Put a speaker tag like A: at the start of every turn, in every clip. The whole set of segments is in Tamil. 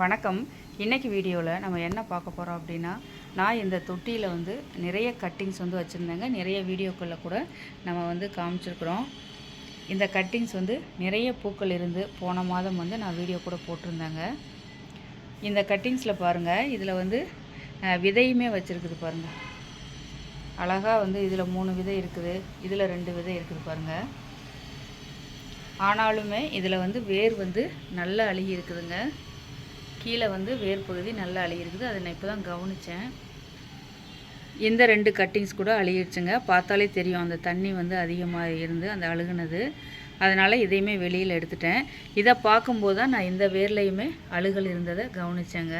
A: வணக்கம். இன்றைக்கி வீடியோவில் நம்ம என்ன பார்க்க போகிறோம் அப்படின்னா நான் இந்த தொட்டியில் வந்து நிறைய கட்டிங்ஸ் வந்து வச்சுருந்தேங்க. நிறைய வீடியோக்களில் கூட நம்ம வந்து காமிச்சிருக்கிறோம். இந்த கட்டிங்ஸ் வந்து நிறைய பூக்கள் இருந்து போன மாதம் வந்து நான் வீடியோ கூட போட்டிருந்தேங்க. இந்த கட்டிங்ஸில் பாருங்கள் இதில் வந்து விதையுமே வச்சுருக்குது பாருங்கள் அழகாக வந்து இதில் மூணு விதை இருக்குது. இதில் ரெண்டு விதை இருக்குது பாருங்கள் ஆனாலுமே இதில் வந்து வேர் வந்து நல்லா அழுகி இருக்குதுங்க. கீழே வந்து வேர் பகுதி நல்லா அழுகிருக்குது அதை நான் இப்போ தான் கவனித்தேன் இந்த ரெண்டு கட்டிங்ஸ் கூட அழுகிடுச்சுங்க பார்த்தாலே தெரியும் அந்த தண்ணி வந்து அதிகமாக இருந்து அந்த அழுகுனது. அதனால் இதையுமே வெளியில் எடுத்துட்டேன். இதை பார்க்கும்போது தான் நான் இந்த வேர்லையுமே அழுகல் இருந்ததை கவனித்தேங்க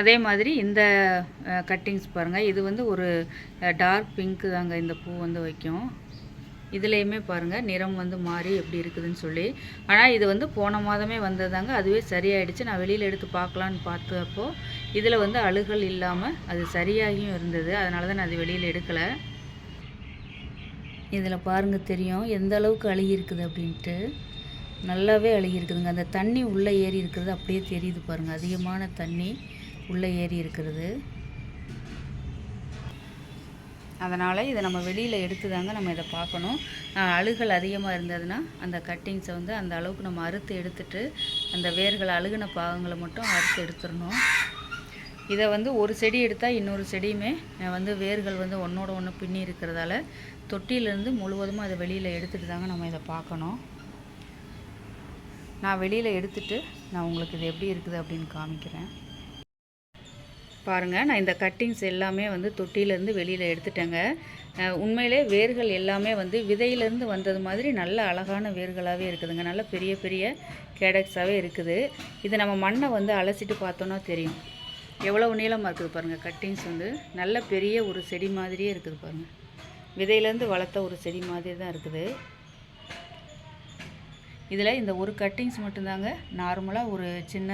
A: அதே மாதிரி இந்த கட்டிங்ஸ் பாருங்கள் இது வந்து ஒரு டார்க் பிங்க்கு தாங்க இந்த பூ வந்து வைக்கும். இதுலேயுமே பாருங்கள் நிறம் வந்து மாறி எப்படி இருக்குதுன்னு சொல்லி. ஆனால் இது வந்து போன மாதமே வந்ததாங்க அதுவே சரியாயிடுச்சு. நான் வெளியில் எடுத்து பார்க்கலான்னு பார்த்தப்போ இதில் வந்து அழுகல் இல்லாமல் அது சரியாகியும் இருந்தது. அதனால தான் நான் அது வெளியில் எடுக்கலை. இதில் பாருங்கள் தெரியும். எந்த அளவுக்கு அழுகி இருக்குது அப்படின்ட்டு. நல்லாவே அழுகி இருக்குதுங்க அந்த தண்ணி உள்ளே ஏறி இருக்கிறது அப்படியே தெரியுது பாருங்கள் அதிகமான தண்ணி உள்ளே ஏறி இருக்கிறது. அதனால் இதை நம்ம வெளியில் எடுத்து தாங்க நம்ம இதை பார்க்கணும். அழுகல் அதிகமாக இருந்ததுன்னா அந்த கட்டிங்ஸை வந்து அந்த அளவுக்கு நம்ம அறுத்து எடுத்துட்டு அந்த வேர்கள் அழுகுன பாகங்களை மட்டும் அறுத்து எடுத்துடணும். இதை வந்து ஒரு செடி எடுத்தால் இன்னொரு செடியுமே வந்து வேர்கள் வந்து ஒன்றோட ஒன்று பின்னி இருக்கிறதால தொட்டியிலேருந்து முழுவதுமாக அதை வெளியில் எடுத்துட்டு தாங்க நம்ம இதை பார்க்கணும். நான் வெளியில் எடுத்துட்டு நான் உங்களுக்கு இது எப்படி இருக்குது அப்படின்னு காமிக்கிறேன். பாருங்கள் நான் இந்த கட்டிங்ஸ் எல்லாமே வந்து தொட்டியிலேருந்து வெளியில் எடுத்துட்டேங்க. உண்மையிலே வேர்கள் எல்லாமே வந்து விதையிலேருந்து வந்தது மாதிரி நல்ல அழகான வேர்களாகவே இருக்குதுங்க. நல்ல பெரிய பெரிய கேடக்ஸாகவே இருக்குது. இதை நம்ம மண்ணை வந்து அலசிட்டு பார்த்தோன்னா தெரியும். எவ்வளவு நீளமாக இருக்குது பாருங்கள் கட்டிங்ஸ் வந்து. நல்ல பெரிய ஒரு செடி மாதிரியே இருக்குது பாருங்கள் விதையிலேருந்து வளர்த்த ஒரு செடி மாதிரி தான் இருக்குது. இதில் இந்த ஒரு கட்டிங்ஸ் மட்டும்தாங்க. நார்மலாக ஒரு சின்ன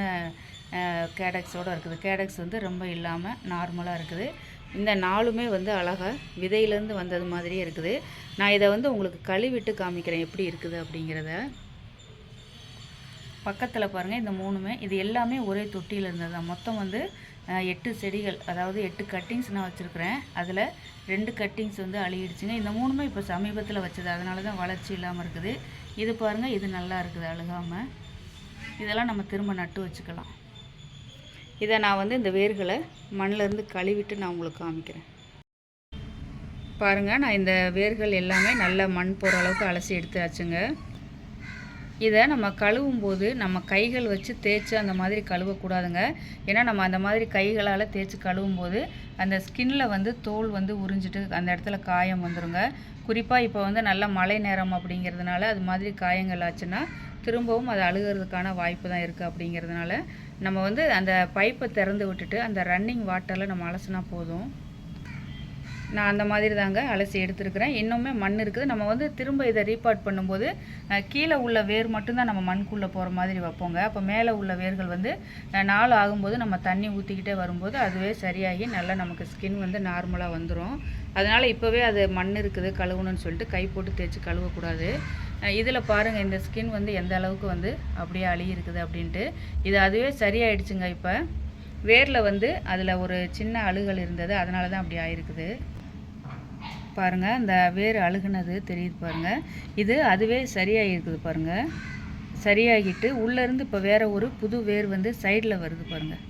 A: கேடக்ஸோடு இருக்குது. கேடக்ஸ் வந்து ரொம்ப இல்லாமல் நார்மலாக இருக்குது. இந்த நாலுமே வந்து அழகாக விதையிலேருந்து வந்தது மாதிரியே இருக்குது. நான் இதை வந்து உங்களுக்கு கழுவிட்டு காமிக்கிறேன் எப்படி இருக்குது அப்படிங்கிறத. பக்கத்தில் பாருங்கள் இந்த மூணுமே. இது எல்லாமே ஒரே தொட்டியில் இருந்தது தான். மொத்தம் வந்து எட்டு செடிகள் அதாவது எட்டு கட்டிங்ஸ் நான் வச்சுருக்கிறேன். அதில் ரெண்டு கட்டிங்ஸ் வந்து அழுகிடுச்சுங்க இந்த மூணுமே இப்போ சமீபத்தில் வச்சது. அதனால தான் வளர்ச்சி இல்லாமல் இருக்குது. இது பாருங்கள் இது நல்லா இருக்குது அழுகாமல் இதெல்லாம் நம்ம திரும்ப நட்டு வச்சுக்கலாம். இதை நான் வந்து இந்த வேர்களை மண்ணிலேருந்து கழுவிட்டு நான் உங்களுக்கு காமிக்கிறேன். பாருங்கள் நான் இந்த வேர்கள் எல்லாமே நல்ல மண் போகிற அளவுக்கு அலசி எடுத்தாச்சுங்க. இதை நம்ம கழுவும் போது நம்ம கைகள் வச்சு தேய்ச்சி அந்த மாதிரி கழுவக்கூடாதுங்க. ஏன்னா நம்ம அந்த மாதிரி கைகளால் தேய்ச்சி கழுவும் போது அந்த ஸ்கின்ல வந்து தோல் வந்து உறிஞ்சிட்டு அந்த இடத்துல காயம் வந்துருங்க. குறிப்பாக இப்போ வந்து நல்ல மழை நேரம் அப்படிங்கிறதுனால அது மாதிரி காயங்கள் ஆச்சுன்னா திரும்பவும் அது அழுகிறதுக்கான வாய்ப்பு தான் இருக்குது அப்படிங்கிறதுனால நம்ம வந்து அந்த பைப்பை திறந்து விட்டுட்டு அந்த ரன்னிங் வாட்டரில் நம்ம அலசினா போதும். நான் அந்த மாதிரி தாங்க அலசி எடுத்துருக்கிறேன். இன்னுமே மண் இருக்குது. நம்ம வந்து திரும்ப இதை ரீபார்ட் பண்ணும்போது கீழே உள்ள வேர் மட்டும்தான் நம்ம மண்ணுக்குள்ளே போகிற மாதிரி வைப்போங்க. அப்போ மேலே உள்ள வேர்கள் வந்து நாள் ஆகும்போது நம்ம தண்ணி ஊற்றிக்கிட்டே வரும்போது அதுவே சரியாகி நல்லா நமக்கு ஸ்கின் வந்து நார்மலாக வந்துடும் அதனால் இப்போவே அது மண் இருக்குது கழுவணும்னு சொல்லிட்டு கை போட்டு தேய்ச்சி கழுவக்கூடாது. இதில் பாருங்கள் இந்த ஸ்கின் வந்து எந்த அளவுக்கு வந்து அப்படியே அழுகிருக்குது அப்படின்ட்டு. இது அதுவே சரியாயிடுச்சுங்க இப்போ. வேரில் வந்து அதில் ஒரு சின்ன அழுகல் இருந்தது. அதனால தான் அப்படி ஆயிருக்குது. பாருங்கள் அந்த வேர் அழுகுனது தெரியுது பாருங்கள் இது அதுவே சரியாகிருக்குது பாருங்கள் சரியாகிட்டு உள்ளேருந்து இப்போ வேறு ஒரு புது வேர் வந்து சைடில் வருது பாருங்கள்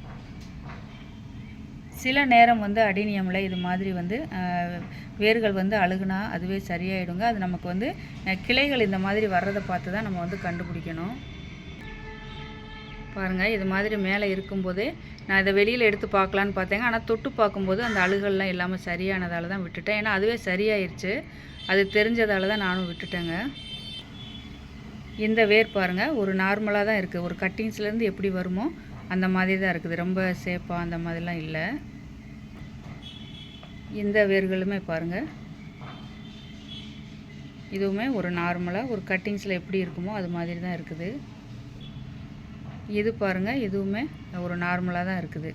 A: சில நேரம் வந்து அடினியமில் இது மாதிரி வந்து வேர்கள் வந்து அழுகுனா அதுவே சரியாயிடுங்க. அது நமக்கு வந்து கிளைகள் இந்த மாதிரி வர்றதை பார்த்து தான் நம்ம வந்து கண்டுபிடிக்கணும். பாருங்கள் இது மாதிரி மேலே இருக்கும்போது நான் இதை வெளியில் எடுத்து பார்க்கலான்னு பார்த்தேங்க. ஆனால் தொட்டு பார்க்கும்போது அந்த அழுகல்லாம் இல்லாமல் சரியானதால தான் விட்டுட்டேன். ஏன்னா அதுவே சரியாயிருச்சு. அது தெரிஞ்சதால தான் நானும் விட்டுட்டேங்க. இந்த வேர் பாருங்கள் ஒரு நார்மலாக தான் இருக்குது ஒரு கட்டிங்ஸ்லேருந்து எப்படி வருமோ அந்த மாதிரி தான் இருக்குது. ரொம்ப சேஃபாக அந்த மாதிரிலாம் இல்லை. இந்த வேர்களுமே பாருங்கள் இதுவுமே ஒரு நார்மலாக ஒரு கட்டிங்ஸில் எப்படி இருக்குமோ அது மாதிரி தான் இருக்குது. இது பாருங்கள் இதுவுமே ஒரு நார்மலாக தான் இருக்குது.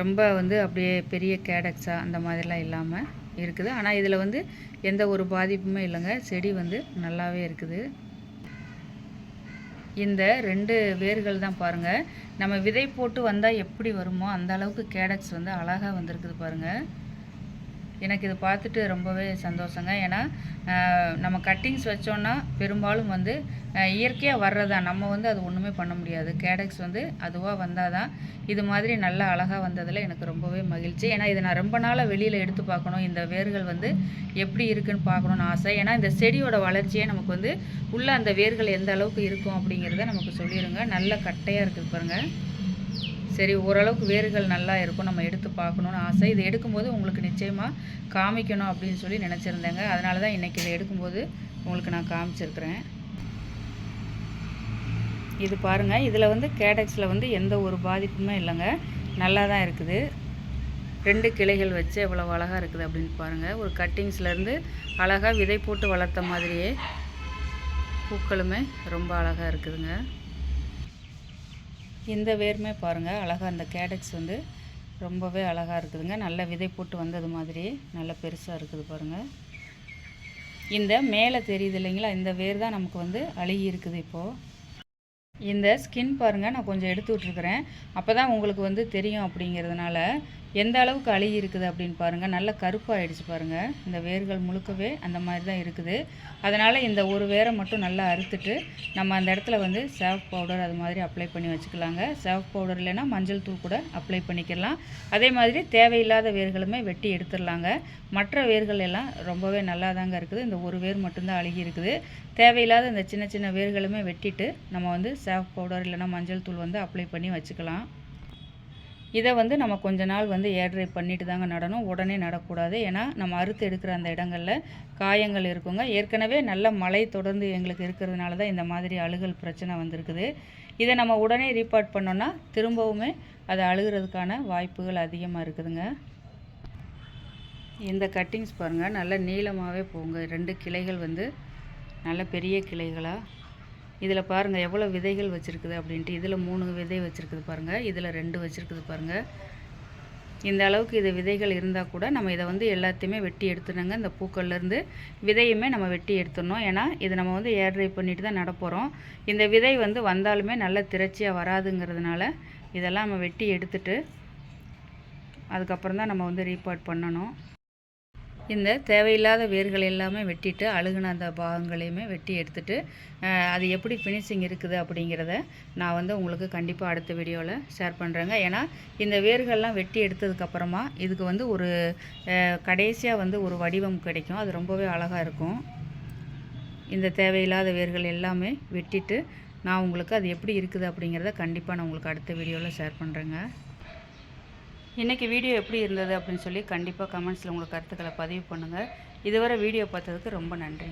A: ரொம்ப வந்து அப்படியே பெரிய கேடக்ஸா அந்த மாதிரிலாம் இல்லாமல் இருக்குது. ஆனால் இதில் வந்து எந்த ஒரு பாதிப்புமே இல்லைங்க. செடி வந்து நல்லாவே இருக்குது. இந்த ரெண்டு வேர்கள் தான் பாருங்கள் நம்ம விதை போட்டு வந்தால் எப்படி வருமோ அந்த அளவுக்கு கேடக்ஸ் வந்து அழகாக வந்திருக்குது பாருங்கள் எனக்கு இது பார்த்துட்டு ரொம்பவே சந்தோஷங்க. ஏன்னா நம்ம கட்டிங்ஸ் வச்சோன்னா பெரும்பாலும் வந்து இயற்கையாக வர்றதான் நம்ம வந்து அது ஒன்றுமே பண்ண முடியாது. கேடக்ஸ் வந்து அதுவாக வந்தால் தான் இது மாதிரி நல்லா அழகாக வந்ததில் எனக்கு ரொம்பவே மகிழ்ச்சி. ஏன்னா இதை நான் ரொம்ப நாளாக வெளியில் எடுத்து பார்க்கணும். இந்த வேர்கள் வந்து எப்படி இருக்குன்னு பார்க்கணுன்னு ஆசை. ஏன்னா இந்த செடியோட வளர்ச்சியே நமக்கு வந்து உள்ளே அந்த வேர்கள் எந்த அளவுக்கு இருக்கும் அப்படிங்கிறத நமக்கு சொல்லிடுங்க நல்ல கட்டையாக இருக்குது பாருங்கள் சரி ஓரளவுக்கு வேர்கள் நல்லா இருக்கும் நம்ம எடுத்து பார்க்கணுன்னு ஆசை. இது எடுக்கும்போது உங்களுக்கு நிச்சயமாக காமிக்கணும் அப்படின்னு சொல்லி நினச்சிருந்தேங்க. அதனால தான் இன்றைக்கி இதை எடுக்கும்போது உங்களுக்கு நான் காமிச்சிருக்கிறேன். இது பாருங்கள் இதில் வந்து கேடக்ஸில் வந்து எந்த ஒரு பாதிப்புமே இல்லைங்க. நல்லா தான் இருக்குது. ரெண்டு கிளைகள் வச்சு எவ்வளோ அழகாக இருக்குது அப்படின்னு பாருங்கள் ஒரு கட்டிங்ஸ்லேருந்து அழகாக விதை போட்டு வளர்த்த மாதிரியே பூக்களுமே ரொம்ப அழகாக இருக்குதுங்க. இந்த வேருமே பாருங்கள் அழகாக அந்த கேடக்ஸ் வந்து ரொம்பவே அழகாக இருக்குதுங்க. நல்ல விதை போட்டு வந்தது மாதிரி நல்ல பெருசாக இருக்குது பாருங்கள் இந்த மேலே தெரியுது இல்லைங்களா? இந்த வேர் தான் நமக்கு வந்து அழுகி இருக்குது இப்போது இந்த ஸ்கின் பாருங்கள் நான் கொஞ்சம் எடுத்து விட்ருக்குறேன் அப்போ தான் உங்களுக்கு வந்து தெரியும் அப்படிங்கிறதுனால எந்த அளவுக்கு அழுகி இருக்குது அப்படின்னு பாருங்கள் நல்ல கருப்பாயிடுச்சு பாருங்கள் இந்த வேர்கள் முழுக்கவே அந்த மாதிரி தான் இருக்குது. அதனால் இந்த ஒரு வேரை மட்டும் நல்லா அறுத்துட்டு நம்ம அந்த இடத்துல வந்து சேவ் பவுடர் அது மாதிரி அப்ளை பண்ணி வச்சுக்கலாங்க. சேவ் பவுடர் இல்லைன்னா மஞ்சள் தூள் கூட அப்ளை பண்ணிக்கலாம். அதே மாதிரி தேவையில்லாத வேர்களுமே வெட்டி எடுத்துடலாங்க. மற்ற வேர்கள் எல்லாம் ரொம்பவே நல்லா தாங்க இருக்குது. இந்த ஒரு வேர் மட்டும்தான் அழுகி இருக்குது. தேவையில்லாத இந்த சின்ன சின்ன வேர்களுமே வெட்டிட்டு நம்ம வந்து சேவ் பவுடர் இல்லைன்னா மஞ்சள் தூள் வந்து அப்ளை பண்ணி வச்சுக்கலாம். இதை வந்து நம்ம கொஞ்ச நாள் வந்து ஏர் பண்ணிட்டு தாங்க நடணும். உடனே நடக்கூடாது. ஏன்னா நம்ம அறுத்து எடுக்கிற அந்த இடங்களில் காயங்கள் இருக்குங்க. ஏற்கனவே நல்ல மழை தொடர்ந்து எங்களுக்கு இருக்கிறதுனால தான் இந்த மாதிரி அழுகல் பிரச்சனை வந்திருக்குது. இதை நம்ம உடனே ரீபார்ட் பண்ணோன்னா திரும்பவுமே அது அழுகிறதுக்கான வாய்ப்புகள் அதிகமாக இருக்குதுங்க. இந்த கட்டிங்ஸ் பாருங்கள் நல்ல நீளமாகவே போங்க. ரெண்டு கிளைகள் வந்து நல்ல பெரிய கிளைகளாக இதில் பாருங்கள் எவ்வளோ விதைகள் வச்சுருக்குது அப்படின்ட்டு. இதில் மூணு விதை வச்சுருக்குது பாருங்கள் இதில் ரெண்டு வச்சுருக்குது பாருங்கள் இந்த அளவுக்கு இது விதைகள் இருந்தால் கூட நம்ம இதை வந்து எல்லாத்தையுமே வெட்டி எடுத்துடுங்க இந்த பூக்கள்லேருந்து விதையுமே நம்ம வெட்டி எடுத்துடணும். ஏன்னா இது நம்ம வந்து ஏர் ட்ரை பண்ணிட்டு தான் நடப்போகிறோம் இந்த விதை வந்து வந்தாலுமே நல்ல திரட்சியாக வராதுங்கிறதுனால இதெல்லாம் நம்ம வெட்டி எடுத்துட்டு அதுக்கப்புறம் தான் நம்ம வந்து ரீபார்ட் பண்ணணும். இந்த தேவையில்லாத வேர்கள் எல்லாமே வெட்டிட்டு அழுகுன அந்த பாகங்களையுமே வெட்டி எடுத்துட்டு அது எப்படி ஃபினிஷிங் இருக்குது அப்படிங்கிறத நான் வந்து உங்களுக்கு கண்டிப்பாக அடுத்த வீடியோவில் ஷேர் பண்ணுறேங்க ஏன்னா இந்த வேர்கள்லாம் வெட்டி எடுத்ததுக்கப்புறமா இதுக்கு வந்து ஒரு கடைசியாக வந்து ஒரு வடிவம் கிடைக்கும். அது ரொம்பவே அழகாக இருக்கும். இந்த தேவையில்லாத வேர்கள் எல்லாமே வெட்டிட்டு நான் உங்களுக்கு அது எப்படி இருக்குது அப்படிங்கிறத கண்டிப்பாக நான் உங்களுக்கு அடுத்த வீடியோவில் ஷேர் பண்ணுறேங்க இன்றைக்கி வீடியோ எப்படி இருந்தது அப்படின்னு சொல்லி கண்டிப்பாக கமெண்ட்ஸில் உங்கள் கருத்துக்களை பதிவு பண்ணுங்கள் இதுவரை வீடியோ பார்த்ததுக்கு ரொம்ப நன்றி.